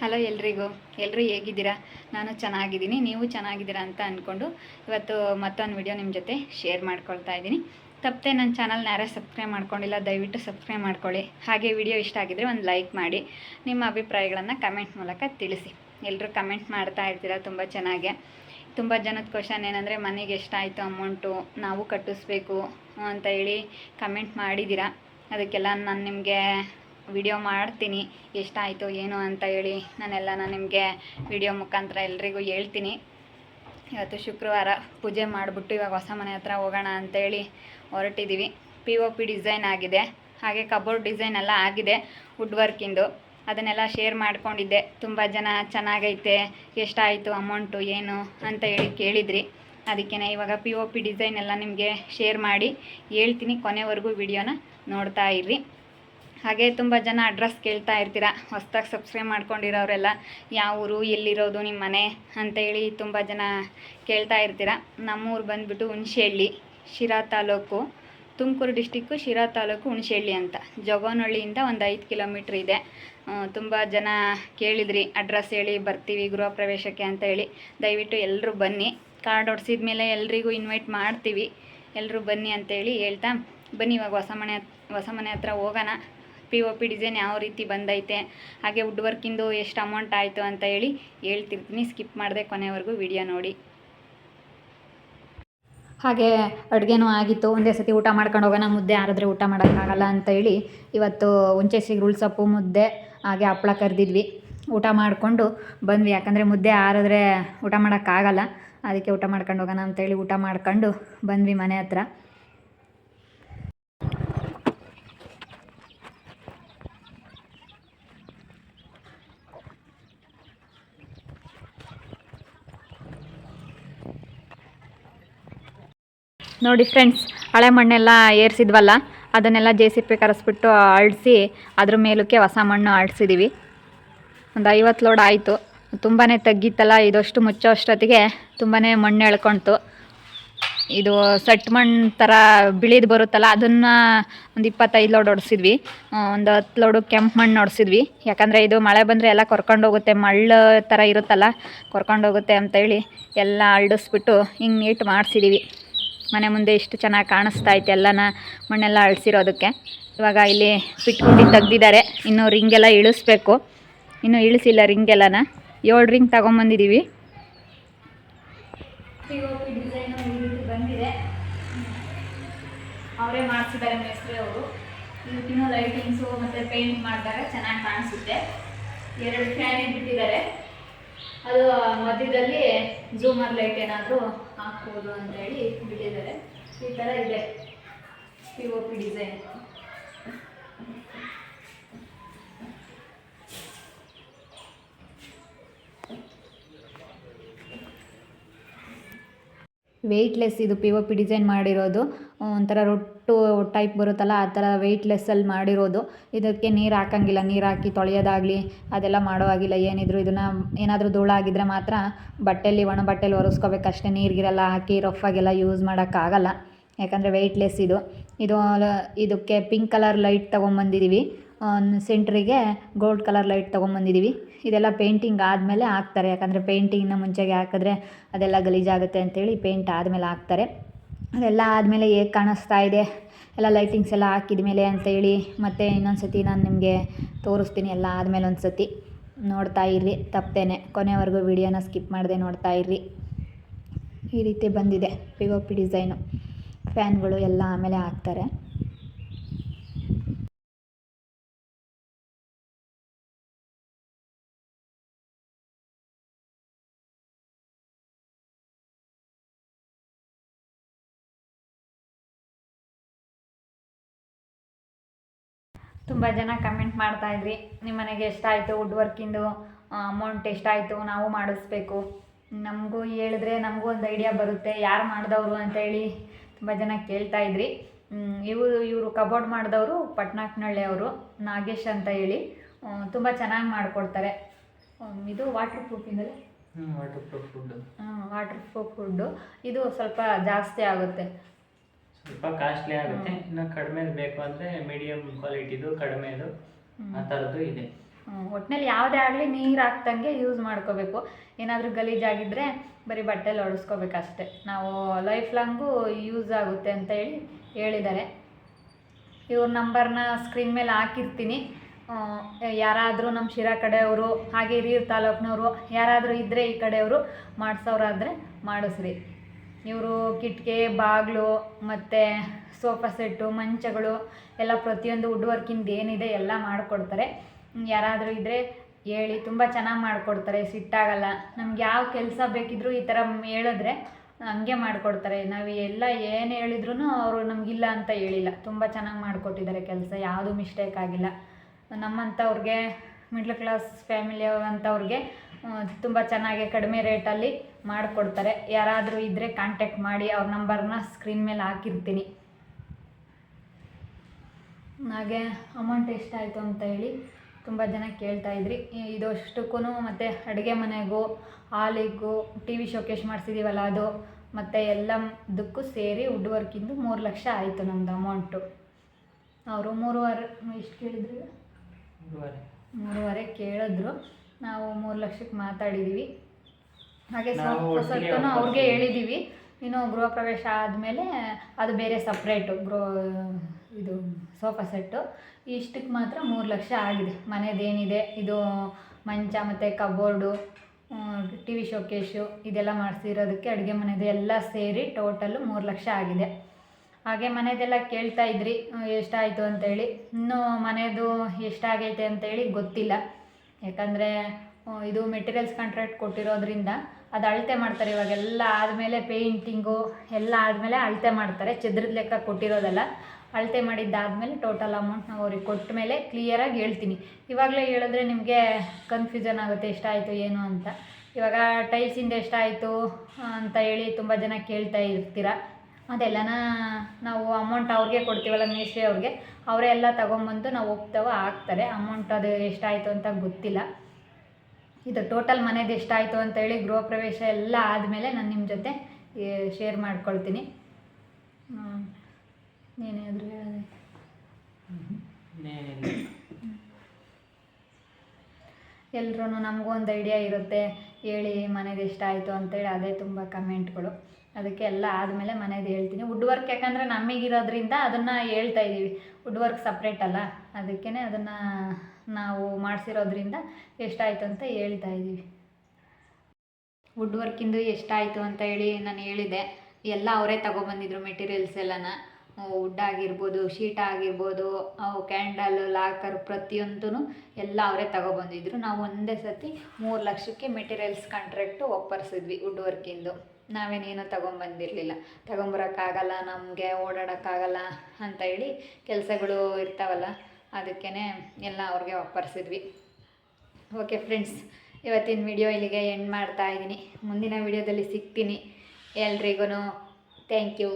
Hello ಎಲ್ರಿಗೂ. ಎಲ್ಲರೂ ಹೇಗಿದ್ದೀರಾ? ನಾನು ಚೆನ್ನಾಗಿದ್ದೀನಿ. ನೀವು ಚೆನ್ನಾಗಿದ್ದೀರಾ ಅಂತ ಅಂದ್ಕೊಂಡು ಇವತ್ತು ಮತ್ತೊಂದು ವಿಡಿಯೋ ನಿಮ್ಮ ಜೊತೆ ಶೇರ್ ಮಾಡ್ಕೊಳ್ತಾ ಇದ್ದೀನಿ. ತಪ್ಪದೆ ನನ್ನ ಚಾನಲ್ನ ಯಾರೇ ಸಬ್ಸ್ಕ್ರೈಬ್ ಮಾಡ್ಕೊಂಡಿಲ್ಲ, ದಯವಿಟ್ಟು ಸಬ್ಸ್ಕ್ರೈಬ್ ಮಾಡ್ಕೊಳ್ಳಿ. ಹಾಗೆ ವಿಡಿಯೋ ಇಷ್ಟ ಆಗಿದ್ರೆ ಒಂದು ಲೈಕ್ ಮಾಡಿ, ನಿಮ್ಮ ಅಭಿಪ್ರಾಯಗಳನ್ನು ಕಮೆಂಟ್ ಮೂಲಕ ತಿಳಿಸಿ. ಎಲ್ಲರೂ ಕಮೆಂಟ್ ಮಾಡ್ತಾ ಇರ್ತೀರ? ತುಂಬ ಚೆನ್ನಾಗೆ. ತುಂಬ ಜನದ ಕ್ವಶನ್ ಏನಂದರೆ, ಮನೆಗೆ ಎಷ್ಟಾಯಿತು ಅಮೌಂಟು? ನಾವು ಕಟ್ಟಿಸ್ಬೇಕು ಅಂತ ಹೇಳಿ ಕಮೆಂಟ್ ಮಾಡಿದ್ದೀರಾ? ಅದಕ್ಕೆಲ್ಲ ನಾನು ನಿಮಗೆ ವಿಡಿಯೋ ಮಾಡ್ತೀನಿ. ಎಷ್ಟಾಯಿತು ಏನು ಅಂತ ಹೇಳಿ ನಾನೆಲ್ಲನ ನಿಮಗೆ ವಿಡಿಯೋ ಮುಖಾಂತರ ಎಲ್ರಿಗೂ ಹೇಳ್ತೀನಿ. ಇವತ್ತು ಶುಕ್ರವಾರ ಪೂಜೆ ಮಾಡಿಬಿಟ್ಟು ಇವಾಗ ಹೊಸ ಮನೆ ಹತ್ರ ಹೋಗೋಣ ಅಂತೇಳಿ ಹೊರಟಿದ್ದೀವಿ ಪಿ ಒ ಪಿ ಡಿಸೈನ್ ಆಗಿದೆ. ಹಾಗೆ ಕಬೋರ್ಡ್ ಡಿಸೈನ್ ಎಲ್ಲ ಆಗಿದೆ ವುಡ್ ವರ್ಕಿಂದು ಅದನ್ನೆಲ್ಲ ಶೇರ್ ಮಾಡ್ಕೊಂಡಿದ್ದೆ. ತುಂಬ ಜನ ಚೆನ್ನಾಗೈತೆ, ಎಷ್ಟಾಯಿತು ಅಮೌಂಟು ಏನು ಅಂತ ಹೇಳಿ ಕೇಳಿದ್ರಿ. ಅದಕ್ಕೆ ಇವಾಗ ಪಿ ಒ ಪಿ ಡಿಸೈನ್ ಎಲ್ಲ ನಿಮಗೆ ಶೇರ್ ಮಾಡಿ ಹೇಳ್ತೀನಿ. ಕೊನೆವರೆಗೂ ವಿಡಿಯೋನ ನೋಡ್ತಾ ಇರ್ರಿ. ಹಾಗೆ ತುಂಬ ಜನ ಅಡ್ರೆಸ್ ಕೇಳ್ತಾ ಇರ್ತೀರ. ಹೊಸ್ದಾಗಿ ಸಬ್ಸ್ಕ್ರೈಬ್ ಮಾಡ್ಕೊಂಡಿರೋರೆಲ್ಲ, ಯಾವ ಊರು, ಎಲ್ಲಿರೋದು ನಿಮ್ಮ ಮನೆ ಅಂತೇಳಿ ತುಂಬ ಜನ ಕೇಳ್ತಾ ಇರ್ತೀರ. ನಮ್ಮೂರು ಬಂದುಬಿಟ್ಟು ಹುಣಸೆಹಳ್ಳಿ, ಶಿರಾ ತಾಲೂಕು, ತುಮಕೂರು ಡಿಸ್ಟಿಕ್ಕು ಶಿರಾ ತಾಲೂಕು, ಹುಣಸೆಹಳ್ಳಿ ಅಂತ. ಜೋಗನಹಳ್ಳಿಯಿಂದ ಒಂದು ಐದು ಕಿಲೋಮೀಟ್ರ್ ಇದೆ. ತುಂಬ ಜನ ಕೇಳಿದ್ರಿ ಅಡ್ರೆಸ್ ಹೇಳಿ, ಬರ್ತೀವಿ ಗೃಹ ಪ್ರವೇಶಕ್ಕೆ ಅಂತ ಹೇಳಿ. ದಯವಿಟ್ಟು ಎಲ್ಲರೂ ಬನ್ನಿ. ಕಾರ್ಡ್ ಹೊಡ್ಸಿದ ಮೇಲೆ ಎಲ್ರಿಗೂ ಇನ್ವೈಟ್ ಮಾಡ್ತೀವಿ. ಎಲ್ಲರೂ ಬನ್ನಿ ಅಂತೇಳಿ ಹೇಳ್ತಾ ಬನ್ನಿ, ಇವಾಗ ಹೊಸ ಮನೆ ಹೊಸ ಮನೆ ಹತ್ರ ಹೋಗೋಣ. ಪಿ ಒ ಪಿ ಡಿಸೈನ್ ಯಾವ ರೀತಿ ಬಂದೈತೆ, ಹಾಗೆ ವುಡ್ ವರ್ಕಿಂದು ಎಷ್ಟು ಅಮೌಂಟ್ ಆಯಿತು ಅಂತ ಹೇಳಿ ಹೇಳ್ತಿರ್ತೀನಿ. ಸ್ಕಿಪ್ ಮಾಡಿದೆ ಕೊನೆವರೆಗೂ ವಿಡಿಯೋ ನೋಡಿ. ಹಾಗೆ ಅಡುಗೆನೂ ಆಗಿತ್ತು. ಒಂದೇ ಸತಿ ಊಟ ಮಾಡ್ಕೊಂಡು ಹೋಗೋಣ, ಮುದ್ದೆ ಆರಿದ್ರೆ ಊಟ ಮಾಡೋಕ್ಕಾಗಲ್ಲ ಅಂತ ಹೇಳಿ ಇವತ್ತು ಹುಂಚೆ ಸಿಗ್ರುಳ್ ಸೊಪ್ಪು ಮುದ್ದೆ, ಹಾಗೆ ಹಪ್ಪಳ ಕರೆದಿದ್ವಿ. ಊಟ ಮಾಡಿಕೊಂಡು ಬಂದ್ವಿ. ಯಾಕಂದರೆ ಮುದ್ದೆ ಆರಿದ್ರೆ ಊಟ ಮಾಡೋಕ್ಕಾಗಲ್ಲ. ಅದಕ್ಕೆ ಊಟ ಮಾಡ್ಕೊಂಡು ಹೋಗೋಣ ಅಂತೇಳಿ ಊಟ ಮಾಡ್ಕೊಂಡು ಬಂದ್ವಿ ಮನೆ ಹತ್ರ. ನೋಡಿ ಫ್ರೆಂಡ್ಸ್ ಹಳೆ ಮಣ್ಣೆಲ್ಲ ಏರಿಸಿದ್ವಲ್ಲ, ಅದನ್ನೆಲ್ಲ ಜೆ ಸಿ ಪಿ ಕರೆಸ್ಬಿಟ್ಟು ಅಳಿಸಿ, ಅದ್ರ ಮೇಲಕ್ಕೆ ಹೊಸ ಮಣ್ಣು ಆಡಿಸಿದ್ದೀವಿ ಒಂದು ಐವತ್ತು ಲೋಡ್ ಆಯಿತು. ತುಂಬಾ ತಗ್ಗಿತ್ತಲ್ಲ, ಇದಷ್ಟು ಮುಚ್ಚೋ ಅಷ್ಟೊತ್ತಿಗೆ ತುಂಬಾ ಮಣ್ಣು ಎಳ್ಕೊಳ್ತು ಇದು ಸಟ್ ಮಣ್ಣು ಥರ ಬಿಳಿದು ಬರುತ್ತಲ್ಲ, ಅದನ್ನು ಒಂದು ಇಪ್ಪತ್ತೈದು ಲೋಡ್ ಹೊಡೆಸಿದ್ವಿ ಒಂದು ಹತ್ತು ಲೋಡು ಕೆಂಪು ಮಣ್ಣು ಹೊಡ್ಸಿದ್ವಿ ಯಾಕಂದರೆ ಇದು ಮಳೆ ಬಂದರೆ ಎಲ್ಲ ಕೊರ್ಕೊಂಡು ಹೋಗುತ್ತೆ, ಮಳ್ಳು ಥರ ಇರುತ್ತಲ್ಲ, ಕೊರ್ಕೊಂಡು ಹೋಗುತ್ತೆ ಅಂತೇಳಿ ಎಲ್ಲ ಅಳ್ಳಿಸ್ಬಿಟ್ಟು ಹಿಂಗೆ ನೀಟ್ ಮಾಡಿಸಿದ್ದೀವಿ ಮನೆ ಮುಂದೆ ಎಷ್ಟು ಚೆನ್ನಾಗಿ ಕಾಣಿಸ್ತಾ ಐತೆ ಎಲ್ಲನ ಮಣ್ಣೆಲ್ಲ ಅಳಿಸಿರೋದಕ್ಕೆ. ಇವಾಗ ಇಲ್ಲಿ ಪಿಟ್ಗುಂಡಿ ತೆಗ್ದಿದ್ದಾರೆ. ಇನ್ನು ರಿಂಗೆಲ್ಲ ಇಳಿಸ್ಬೇಕು. ಇನ್ನು ಇಳಿಸಿಲ್ಲ ರಿಂಗೆಲ್ಲನ ಏಳು ರಿಂಗ್ ತಗೊಂಬಂದಿದ್ದೀವಿ ಬಂದಿದೆ. ಅವರೇ ಮಾಡಿಸಿದ್ದಾರೆ ಮೇಸ್ತ್ರಿ ಅವರು. ಇವತ್ತಿನ ಲೈಟಿಂಗ್ಸು ಮತ್ತು ಪೇಂಟ್ ಮಾಡಿದಾಗ ಚೆನ್ನಾಗಿ ಕಾಣಿಸುತ್ತೆ. ಎರಡು ಫ್ಯಾನ್ ಬಿಟ್ಟಿದ್ದಾರೆ. ಅದು ಮಧ್ಯದಲ್ಲಿ ಜೂಮರ್ ಲೈಟ್ ಏನಾದರೂ ಹಾಕ್ಬೋದು ಅಂತ ಹೇಳಿ ಬಿಟ್ಟಿದ್ದಾರೆ. ಈ ಥರ ಇದೆ P O P design weightless ಇದು ಪಿ ಒ ಪಿ ಡಿಸೈನ್ ಮಾಡಿರೋದು. ಒಂಥರ ರೊಟ್ಟು ಟೈಪ್ ಬರುತ್ತಲ್ಲ, ಆ ಥರ ವೆಯ್ಟ್ಲೆಸ್ಸಲ್ಲಿ ಮಾಡಿರೋದು. ಇದಕ್ಕೆ ನೀರು ಹಾಕಂಗಿಲ್ಲ, ನೀರು ಹಾಕಿ ತೊಳೆಯೋದಾಗಲಿ, ಅದೆಲ್ಲ ಮಾಡೋ ಆಗಿಲ್ಲ ಏನಿದ್ರು ಇದನ್ನು ಏನಾದರೂ ಧೂಳು ಆಗಿದ್ದರೆ ಮಾತ್ರ ಬಟ್ಟೆಯಲ್ಲಿ ಒಣ ಬಟ್ಟೆಲಿ ಒರೆಸ್ಕೋಬೇಕಷ್ಟೇ ನೀರಿಗಿರೆಲ್ಲ ಹಾಕಿ ರಫಾಗೆಲ್ಲ ಯೂಸ್ ಮಾಡೋಕ್ಕಾಗಲ್ಲ ಯಾಕಂದರೆ ವೆಯ್ಟ್ಲೆಸ್ ಇದು. ಇದು ಇದಕ್ಕೆ ಪಿಂಕ್ ಕಲರ್ ಲೈಟ್ ತೊಗೊಂಬಂದಿದ್ದೀವಿ ಸೆಂಟ್ರಿಗೆ ಗೋಲ್ಡ್ ಕಲರ್ ಲೈಟ್ ತೊಗೊಂಬಂದಿದ್ದೀವಿ ಇದೆಲ್ಲ ಪೇಂಟಿಂಗ್ ಆದಮೇಲೆ ಹಾಕ್ತಾರೆ. ಯಾಕಂದರೆ ಪೇಂಟಿಂಗ್ನ ಮುಂಚೆಗೆ ಹಾಕಿದ್ರೆ ಅದೆಲ್ಲ ಗಲೀಜಾಗುತ್ತೆ ಅಂತೇಳಿ ಪೇಂಟ್ ಆದಮೇಲೆ ಹಾಕ್ತಾರೆ. ಅದೆಲ್ಲ ಆದಮೇಲೆ ಹೇಗೆ ಕಾಣಿಸ್ತಾ ಇದೆ? ಎಲ್ಲ ಲೈಟಿಂಗ್ಸ್ ಎಲ್ಲ ಹಾಕಿದ ಮೇಲೆ ಅಂತೇಳಿ ಮತ್ತೆ ಇನ್ನೊಂದು ಸತಿ ನಾನು ನಿಮಗೆ ತೋರಿಸ್ತೀನಿ ಎಲ್ಲ ಆದಮೇಲೆ ಒಂದು ಸತಿ ನೋಡ್ತಾ ಇರ್ರಿ ತಪ್ಪದೇನೆ ಕೊನೆವರೆಗೂ ವಿಡಿಯೋನ ಸ್ಕಿಪ್ ಮಾಡದೆ ನೋಡ್ತಾ ಇರ್ರಿ. ಈ ರೀತಿ ಬಂದಿದೆ ಪಿ ಓ ಪಿ ಡಿಸೈನು ಫ್ಯಾನ್ಗಳು ಎಲ್ಲ ಆಮೇಲೆ ಹಾಕ್ತಾರೆ. ತುಂಬ ಜನ ಕಮೆಂಟ್ ಮಾಡ್ತಾ ಇದ್ರಿ. ನಿಮ್ಮ ಮನೆಗೆ ಎಷ್ಟಾಯಿತು ವುಡ್ ವರ್ಕಿಂದು ಅಮೌಂಟ್ ಎಷ್ಟಾಯಿತು ನಾವು ಮಾಡಿಸ್ಬೇಕು. ನಮಗೂ ಹೇಳಿದ್ರೆ ನಮಗೂ ಒಂದು ಐಡಿಯಾ ಬರುತ್ತೆ. ಯಾರು ಮಾಡಿದವರು ಅಂತೇಳಿ ತುಂಬ ಜನ ಕೇಳ್ತಾ ಇದ್ರಿ. ಇವರು ಇವರು ಕಬೋರ್ಡ್ ಮಾಡಿದವರು ಪಟ್ನಾಕ್ನಳ್ಳಿ ಅವರು ನಾಗೇಶ್ ಅಂತ ಹೇಳಿ. ತುಂಬ ಚೆನ್ನಾಗಿ ಮಾಡಿಕೊಡ್ತಾರೆ. ಇದು ವಾಟರ್ ಪ್ರೂಫಿಂದಲೇ waterproof food waterproof food ಇದು ಸ್ವಲ್ಪ ಜಾಸ್ತಿ ಆಗುತ್ತೆ. ಸ್ವಲ್ಪ ಕಾಸ್ಟ್ಲಿ ಆಗುತ್ತೆ. ಇನ್ನು ಕಡಿಮೆ ಬೇಕು ಅಂದರೆ ಮೀಡಿಯಮ್ ಕ್ವಾಲಿಟಿದು ಕಡಿಮೆದು ಆ ಥರದ್ದು ಇದೆ. ಒಟ್ನಲ್ಲಿ ಯಾವುದೇ ಆಗಲಿ ನೀರು ಹಾಕ್ದಂಗೆ ಯೂಸ್ ಮಾಡ್ಕೋಬೇಕು. ಏನಾದರೂ ಗಲೀಜಾಗಿದ್ದರೆ ಬರೀ ಬಟ್ಟೆಲಿ ಒಡಿಸ್ಕೋಬೇಕಷ್ಟೆ ನಾವು ಲೈಫ್ ಲಾಂಗು ಯೂಸ್ ಆಗುತ್ತೆ ಅಂತ ಹೇಳಿ ಹೇಳಿದ್ದಾರೆ. ಇವ್ರ ನಂಬರ್ನ ಸ್ಕ್ರೀನ್ ಮೇಲೆ ಹಾಕಿರ್ತೀನಿ. ಯಾರಾದರೂ ನಮ್ಮ ಶಿರಾ ಕಡೆಯವರು ಹಾಗೆ ಹಿರಿಯೂರು ತಾಲೂಕಿನವರು ಯಾರಾದರೂ ಇದ್ದರೆ ಈ ಕಡೆಯವರು ಮಾಡಿಸೋರಾದರೆ ಮಾಡಿಸ್ರಿ. ಇವರು ಕಿಟಕಿ, ಬಾಗಿಲು ಮತ್ತು ಸೋಫಾ ಸೆಟ್ಟು, ಮಂಚಗಳು ಎಲ್ಲ ಪ್ರತಿಯೊಂದು ವುಡ್ ವರ್ಕಿಂದ ಏನಿದೆ ಎಲ್ಲ ಮಾಡಿಕೊಡ್ತಾರೆ. ಯಾರಾದರೂ ಇದ್ದರೆ ಹೇಳಿ, ತುಂಬ ಚೆನ್ನಾಗಿ ಮಾಡಿಕೊಡ್ತಾರೆ, ಸಿಟ್ಟಾಗಲ್ಲ. ನಮ್ಗೆ ಯಾವ ಕೆಲಸ ಬೇಕಿದ್ರೂ ಈ ಥರ ಹೇಳಿದ್ರೆ ಹಂಗೆ ಮಾಡಿಕೊಡ್ತಾರೆ. ನಾವು ಎಲ್ಲ ಏನು ಹೇಳಿದ್ರು ಅವರು ನಮಗಿಲ್ಲ ಅಂತ ಹೇಳಿಲ್ಲ. ತುಂಬ ಚೆನ್ನಾಗಿ ಮಾಡಿಕೊಟ್ಟಿದ್ದಾರೆ ಕೆಲಸ, ಯಾವುದೂ ಮಿಸ್ಟೇಕ್ ಆಗಿಲ್ಲ. ನಮ್ಮಂಥವ್ರಿಗೆ ಮಿಡ್ಲ್ ಕ್ಲಾಸ್ ಫ್ಯಾಮಿಲಿ ಅಂಥವ್ರಿಗೆ ತುಂಬ ಚೆನ್ನಾಗಿ ಕಡಿಮೆ ರೇಟಲ್ಲಿ ಮಾಡಿಕೊಡ್ತಾರೆ. ಯಾರಾದರೂ ಇದ್ದರೆ ಕಾಂಟ್ಯಾಕ್ಟ್ ಮಾಡಿ ಅವ್ರ ನಂಬರ್ನ ಸ್ಕ್ರೀನ್ ಮೇಲೆ ಹಾಕಿರ್ತೀನಿ. ಹಾಗೆ ಅಮೌಂಟ್ ಎಷ್ಟಾಯಿತು ಅಂತ ಹೇಳಿ ತುಂಬ ಜನ ಕೇಳ್ತಾ ಇದ್ರಿ. ಇದು ಇದಷ್ಟಕ್ಕೂ ಮತ್ತು ಅಡುಗೆ ಮನೆಗೂ ಹಾಲಿಗೂ ಟಿ ವಿ ಶೋಕೇಶ್ ಮಾಡಿಸಿದ್ದೀವಲ್ಲ ಅದು ಮತ್ತು ಎಲ್ಲದಕ್ಕೂ ಸೇರಿ ವುಡ್ ವರ್ಕಿಂದು ಮೂರು ಲಕ್ಷ ಆಯಿತು ನಮ್ಮದು ಅಮೌಂಟು ಅವರು ಮೂರುವರೆ ಎಷ್ಟು ಕೇಳಿದ್ರು? ಮೂರುವರೆ ಕೇಳಿದ್ರು. ನಾವು ಮೂರು ಲಕ್ಷಕ್ಕೆ ಮಾತಾಡಿದ್ದೀವಿ ಹಾಗೆ ಸ್ವಲ್ಪನೂ ಅವ್ರಿಗೆ ಹೇಳಿದ್ದೀವಿ ಇನ್ನು ಗೃಹ ಪ್ರವೇಶ ಆದಮೇಲೆ ಅದು ಬೇರೆ ಸಪ್ರೇಟು ಗೃಹ ಇದು ಸೋಫಾ ಸೆಟ್ಟು. ಇಷ್ಟಕ್ಕೆ ಮಾತ್ರ ಮೂರು ಲಕ್ಷ ಆಗಿದೆ. ಮನೆದೇನಿದೆ ಇದು ಮಂಚ ಮತ್ತು ಕಬೋರ್ಡು ಟಿ ವಿ ಶೋಕೇಶು ಇದೆಲ್ಲ ಮಾಡಿಸಿರೋದಕ್ಕೆ ಅಡುಗೆ ಮನೆದು ಎಲ್ಲ ಸೇರಿ ಟೋಟಲ್ಲು ಮೂರು ಲಕ್ಷ ಆಗಿದೆ. ಹಾಗೆ ಮನೆದೆಲ್ಲ ಕೇಳ್ತಾ ಇದ್ರಿ ಎಷ್ಟಾಯಿತು ಅಂತೇಳಿ. ಇನ್ನೂ ಮನೆಯದು ಎಷ್ಟಾಗೈತೆ ಅಂತೇಳಿ ಗೊತ್ತಿಲ್ಲ. ಯಾಕಂದರೆ ಇದು ಮೆಟೀರಿಯಲ್ಸ್ ಕಾಂಟ್ರಾಕ್ಟ್ ಕೊಟ್ಟಿರೋದ್ರಿಂದ ಅದು ಅಳತೆ ಮಾಡ್ತಾರೆ ಇವಾಗೆಲ್ಲ ಆದಮೇಲೆ ಪೇಂಟಿಂಗು ಎಲ್ಲ ಆದಮೇಲೆ ಅಳತೆ ಮಾಡ್ತಾರೆ, ಚದ್ರದ ಲೆಕ್ಕ ಕೊಟ್ಟಿರೋದಲ್ಲ. ಅಳತೆ ಮಾಡಿದ್ದಾದಮೇಲೆ ಟೋಟಲ್ ಅಮೌಂಟ್ ನಾವು ಅವ್ರಿಗೆ ಕೊಟ್ಟ ಮೇಲೆ ಕ್ಲಿಯರಾಗಿ ಹೇಳ್ತೀನಿ. ಇವಾಗಲೇ ಹೇಳಿದ್ರೆ ನಿಮಗೆ ಕನ್ಫ್ಯೂಷನ್ ಆಗುತ್ತೆ ಎಷ್ಟಾಯಿತು, ಏನು ಅಂತ. ಇವಾಗ ಟೈಲ್ಸಿಂದ ಎಷ್ಟಾಯಿತು ಅಂತ ಹೇಳಿ ತುಂಬ ಜನ ಕೇಳ್ತಾ ಇರ್ತೀರ. ಅದೆಲ್ಲನ ನಾವು ಅಮೌಂಟ್ ಅವ್ರಿಗೆ ಕೊಡ್ತೀವಲ್ಲ ಮೇಸ್ತ್ರಿ ಅವ್ರಿಗೆ, ಅವರೇ ಎಲ್ಲ ತೊಗೊಂಬಂದು ನಾವು ಒಪ್ತವ ಹಾಕ್ತಾರೆ ಅಮೌಂಟ್ ಅದು ಎಷ್ಟಾಯಿತು ಅಂತ ಗೊತ್ತಿಲ್ಲ. ಇದು ಟೋಟಲ್ ಮನೇದು ಎಷ್ಟಾಯಿತು ಅಂತ ಹೇಳಿ ಗೃಹ ಪ್ರವೇಶ ಎಲ್ಲ ಆದಮೇಲೆ ನಾನು ನಿಮ್ಮ ಜೊತೆ ಶೇರ್ ಮಾಡ್ಕೊಳ್ತೀನಿ. ಏನಾದರೂ ಹೇಳಿದೆ? ಎಲ್ರೂ ನಮಗೂ ಒಂದು ಐಡಿಯಾ ಇರುತ್ತೆ. ಹೇಳಿ ಮನೇದು ಎಷ್ಟಾಯಿತು ಅಂತೇಳಿ ಅದೇ ತುಂಬ ಕಮೆಂಟ್ಗಳು ಅದಕ್ಕೆ ಎಲ್ಲ ಆದಮೇಲೆ ಮನೇದು ಹೇಳ್ತೀನಿ. ವುಡ್ ವರ್ಕ್ ಯಾಕಂದರೆ ನಮಗಿರೋದ್ರಿಂದ ಅದನ್ನು ಹೇಳ್ತಾ ಇದ್ದೀವಿ ವುಡ್ ವರ್ಕ್ ಸಪ್ರೇಟ್ ಅಲ್ಲ. ಅದಕ್ಕೇ ಅದನ್ನು ನಾವು ಮಾಡಿಸಿರೋದ್ರಿಂದ ಎಷ್ಟಾಯಿತು ಅಂತ ಹೇಳ್ತಾ ಇದ್ದೀವಿ ವುಡ್ ವರ್ಕಿಂದು ಎಷ್ಟಾಯಿತು ಅಂತ ಹೇಳಿ ನಾನು ಹೇಳಿದೆ. ಎಲ್ಲ ಅವರೇ ತಗೊಬಂದಿದ್ರು ಮೆಟೀರಿಯಲ್ಸ್ ಎಲ್ಲನ. ವುಡ್ ಆಗಿರ್ಬೋದು ಶೀಟ್ ಆಗಿರ್ಬೋದು ಅವು ಕ್ಯಾಂಡಲ್ ಲಾಕರ್ ಪ್ರತಿಯೊಂದೂ ಎಲ್ಲ ಅವರೇ ತಗೊಬಂದಿದ್ರು ನಾವು ಒಂದೇ ಸತಿ ಮೂರು ಲಕ್ಷಕ್ಕೆ ಮೆಟೀರಿಯಲ್ಸ್ ಕಾಂಟ್ರಾಕ್ಟು ಒಪ್ಪರ್ಸಿದ್ವಿ ವುಡ್ ವರ್ಕಿಂದು ನಾವೇನೇನು ತಗೊಂಬಂದಿರಲಿಲ್ಲ. ತಗೊಂಬರೋಕ್ಕಾಗಲ್ಲ, ನಮಗೆ ಓಡಾಡೋಕ್ಕಾಗಲ್ಲ ಅಂತ ಹೇಳಿ ಕೆಲಸಗಳು ಇರ್ತಾವಲ್ಲ ಅದಕ್ಕೇ ಎಲ್ಲ ಅವ್ರಿಗೆ ಒಪ್ಪರಿಸಿದ್ವಿ. ಓಕೆ ಫ್ರೆಂಡ್ಸ್, ಇವತ್ತಿನ ವಿಡಿಯೋ ಇಲ್ಲಿಗೆ ಎಂಡ್ ಮಾಡ್ತಾ ಇದ್ದೀನಿ. ಮುಂದಿನ ವಿಡಿಯೋದಲ್ಲಿ ಸಿಗ್ತೀನಿ. ಎಲ್ರಿಗೂ ಥ್ಯಾಂಕ್ ಯು.